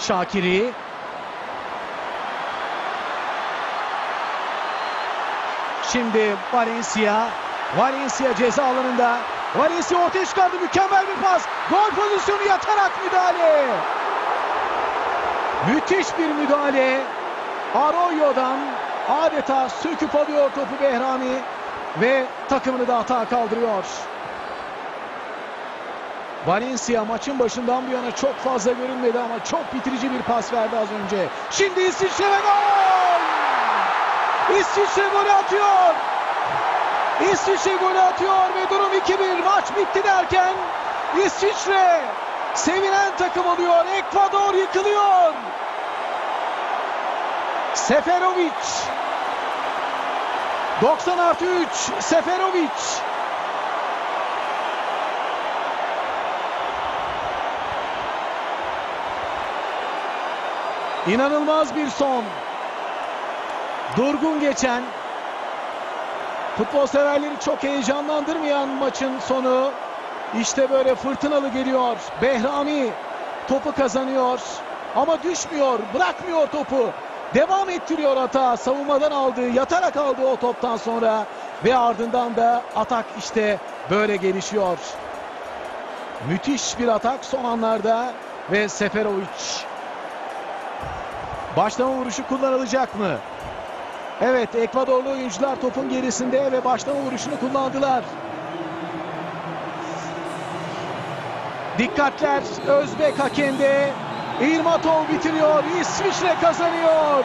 Şakiri. Şimdi Valencia. Valencia ceza alanında. Valencia ortaya çıkardı. Mükemmel bir pas. Gol pozisyonu yatarak müdahale. Müthiş bir müdahale. Arroyo'dan adeta söküp alıyor topu Behrami ve takımını da hata kaldırıyor. Valencia maçın başından bu yana çok fazla görünmedi ama çok bitirici bir pas verdi az önce. Şimdi İsviçre ve gol! İsviçre golü atıyor. İsviçre golü atıyor ve durum 2-1. Maç bitti derken İsviçre sevinen takım oluyor. Ekvador yıkılıyor. Seferovic 90 artı 3 Seferovic İnanılmaz bir son. Durgun geçen futbol severleri çok heyecanlandırmayan maçın sonu işte böyle fırtınalı geliyor. Behrami topu kazanıyor ama düşmüyor, bırakmıyor topu. Devam ettiriyor hata. Savunmadan aldığı, yatarak aldığı o toptan sonra ve ardından da atak işte böyle gelişiyor. Müthiş bir atak son anlarda ve Seferovic Başlama vuruşu kullanılacak mı? Evet Ekvadorlu oyuncular topun gerisinde ve başlama vuruşunu kullandılar. Dikkatler Özbek hakemde. İlmatov bitiriyor. İsviçre kazanıyor.